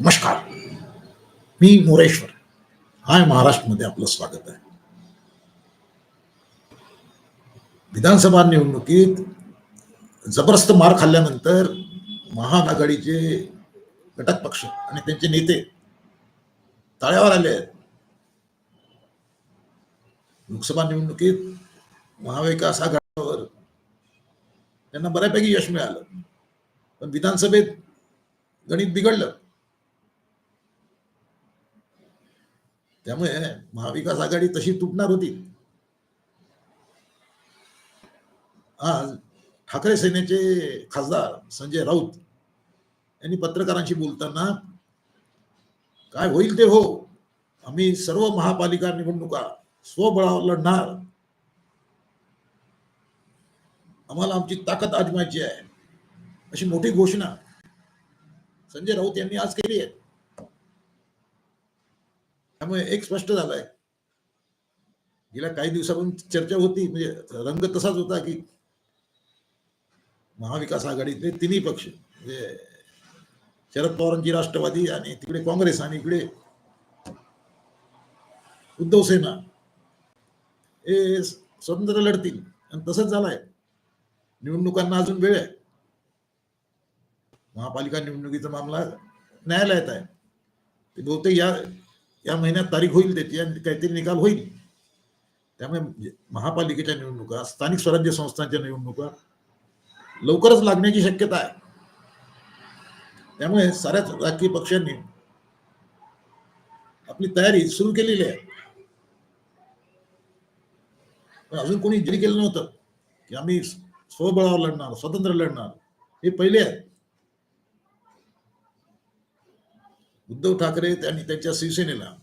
नमस्कार. मी मोरेश्वर. हाय महाराष्ट्रमध्ये आपलं स्वागत आहे. विधानसभा निवडणुकीत जबरदस्त मार खाल्ल्यानंतर महाआघाडीचे घटक पक्ष आणि त्यांचे नेते तळ्यावर आले आहेत. लोकसभा निवडणुकीत महाविकास आघाडीवर त्यांना बऱ्यापैकी यश मिळालं. पण विधानसभेत गणित बिघडलं. त्यामुळे महाविकास आघाडी तशी तुटणार होती. आज ठाकरे सेनेचे खासदार संजय राऊत यांनी पत्रकारांशी बोलताना काय होईल ते हो आम्ही सर्व महापालिका निवडणुका स्वबळावर लढणार. आम्हाला आमची ताकद आजमायची आहे. अशी मोठी घोषणा संजय राऊत यांनी आज केली आहे. त्यामुळे एक स्पष्ट झालंय. गेल्या काही दिवसापासून चर्चा होती म्हणजे रंग तसाच होता की महाविकास आघाडीतले तिन्ही पक्ष म्हणजे शरद पवारांची राष्ट्रवादी आणि तिकडे काँग्रेस आणि इकडे उद्धव सेना हे स्वतंत्र लढतील. आणि तसंच झालंय. निवडणुकांना अजून वेळ आहे. महापालिका निवडणुकीचा मामला न्यायालयात आहे. ते बहुतेक या या महिन्यात तारीख होईल त्याची आणि काहीतरी निकाल होईल. त्यामुळे महापालिकेच्या निवडणुका स्थानिक स्वराज्य संस्थांच्या निवडणुका लवकरच लागण्याची शक्यता आहे. त्यामुळे साऱ्याच राजकीय पक्षांनी आपली तयारी सुरू केलेली आहे. पण अजून कोणी जाहीर केलं नव्हतं की आम्ही स्वबळावर लढणार स्वतंत्र लढणार हे पहिले आहे. उद्धव ठाकरे त्यांनी त्यांच्या शिवसेनेला.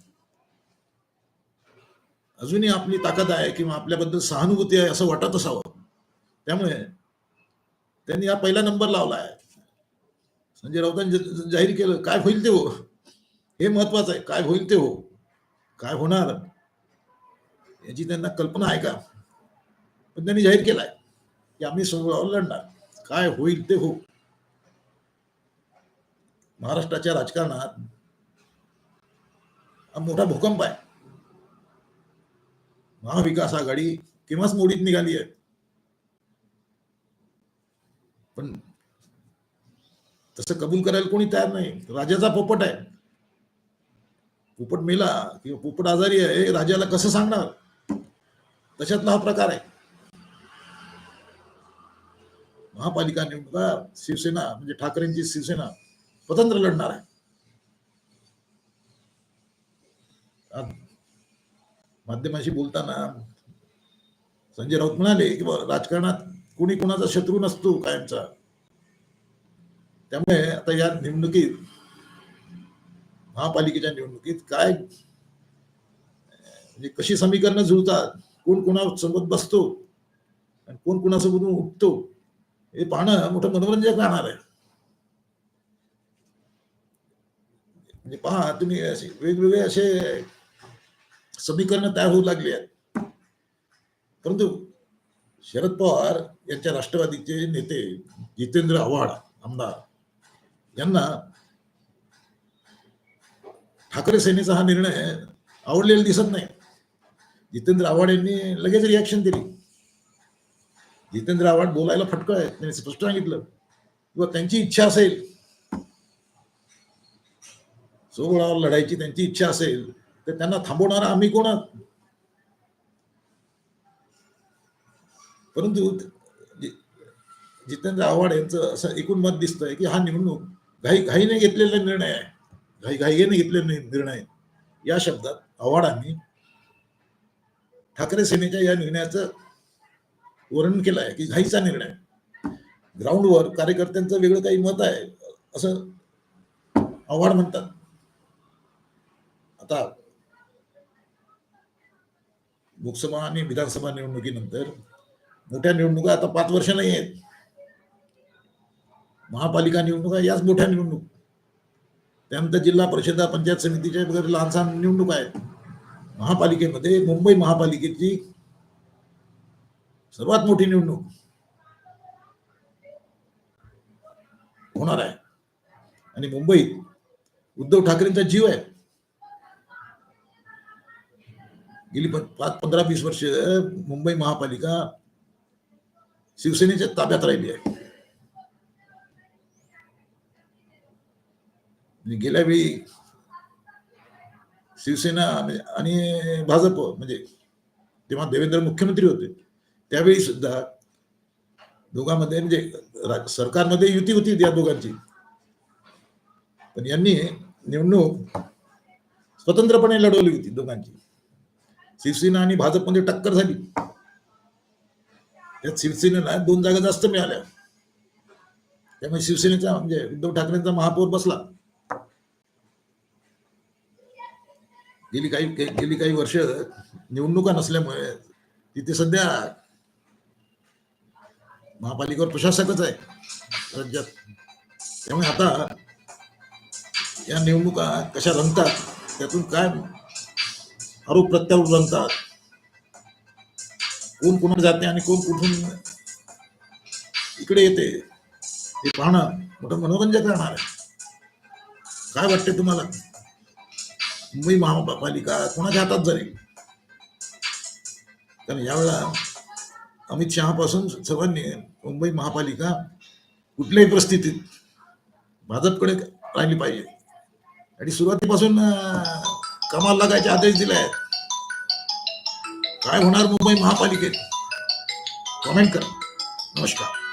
अजूनही आपली ताकद आहे किंवा आपल्याबद्दल सहानुभूती आहे असं वाटत असावं. त्यामुळे त्यांनी हा पहिला नंबर लावला आहे. संजय राऊतांनी जाहीर केलं काय होईल ते हो. हे महत्वाचं आहे. काय होईल ते हो. काय होणार? याची त्यांना कल्पना आहे का? पण त्यांनी जाहीर केलाय की आम्ही समोर लढणार. काय होईल ते हो. महाराष्ट्राच्या राजकारणात हा मोठा भूकंप आहे. महाविकास आघाडी केव्हाच मोडीत निघाली आहे. पण तसं कबूल करायला कोणी तयार नाही. राजाचा पोपट आहे. पोपट मेला किंवा पोपट आजारी आहे राजाला कसं सांगणार? तशातला हा प्रकार आहे. महापालिका निवडणुका शिवसेना म्हणजे ठाकरेंची शिवसेना स्वतंत्र लढणार आहे आज माध्यमांशी बोलताना संजय राऊत म्हणाले की राजकारणात कोणी कोणाचा शत्रू नसतो कायमचा. त्यामुळे आता या निवडणुकीत महापालिकेच्या निवडणुकीत काय म्हणजे कशी समीकरणं जुळतात कोण कोणासोबत बसतो आणि कोण कोणासोबत उठतो हे पाहणं मोठं मनोरंजक राहणार आहे. म्हणजे पहा तुम्ही असे वेगवेगळे असे समीकरणं तयार होऊ लागली आहेत. परंतु शरद पवार यांच्या राष्ट्रवादीचे नेते जितेंद्र आव्हाड आमदार यांना ठाकरे सेनेचा हा निर्णय आवडलेला दिसत नाही. जितेंद्र आव्हाड यांनी लगेच रिॲक्शन दिली. जितेंद्र आव्हाड बोलायला फटकळ आहे त्यांनी स्पष्ट सांगितलं. किंवा त्यांची इच्छा असेल सोहळावर लढायची त्यांची इच्छा असेल तर त्यांना थांबवणारा आम्ही कोण आहोत? परंतु जितेंद्र आव्हाड यांचं असं एकूण मत दिसतंय की हा निवडणूक घाई घाईने घेतलेला निर्णय आहे. घाई घाईने घेतलेला निर्णय या शब्दात आव्हाडांनी ठाकरे सेनेच्या या निर्णयाचं वर्णन केलं आहे की घाईचा निर्णय ग्राउंडवर कार्यकर्त्यांचं वेगळं काही मत आहे असं आव्हाड म्हणतात. आता लोकसभा आणि विधानसभा निवडणुकीनंतर मोठ्या निवडणुका आता पाच वर्ष नाही आहेत. महापालिका निवडणुका याच मोठ्या निवडणूक. त्यानंतर जिल्हा परिषद पंचायत समितीच्या वगैरे लहान सहान निवडणुका आहेत. महापालिकेमध्ये मुंबई महापालिकेची सर्वात मोठी निवडणूक होणार आहे. आणि मुंबईत उद्धव ठाकरेंचा जीव आहे. गेली पण पाच पंधरा वीस वर्ष मुंबई महापालिका शिवसेनेच्या ताब्यात राहिली आहे. गेल्या वेळी शिवसेना म्हणजे, आणि भाजप म्हणजे तेव्हा देवेंद्र मुख्यमंत्री होते. त्यावेळी सुद्धा दोघांमध्ये म्हणजे सरकारमध्ये युती होती त्या दोघांची. पण यांनी निवडणूक स्वतंत्रपणे लढवली होती दोघांची. शिवसेना आणि भाजपमध्ये टक्कर झाली. त्यात शिवसेनेला दोन जागा जास्त मिळाल्या. त्यामुळे शिवसेनेचा म्हणजे उद्धव ठाकरेंचा महापौर बसला. गेली काही गेली काही वर्ष निवडणुका नसल्यामुळे तिथे सध्या महापालिकेवर प्रशासकच आहे राज्यात. त्यामुळे आता या निवडणुका कशा रंगतात त्यातून काय आरोप प्रत्यारोप बनतात कोण कोणाला जाते आणि कोण कुठून इकडे येते हे पाहणं मोठं मनोरंजक राहणार आहे. काय वाटते तुम्हाला? मुंबई महापालिका कोणाच्या हातात जाईल कारण यावेळा अमित शहापासून सर्वांनी मुंबई महापालिका कुठल्याही परिस्थितीत भाजपकडे राहिली पाहिजे. आणि सुरुवातीपासून कमाल लागायचे आदेश दिले आहेत. काय होणार मुंबई महापालिकेत? कमेंट करा. नमस्कार.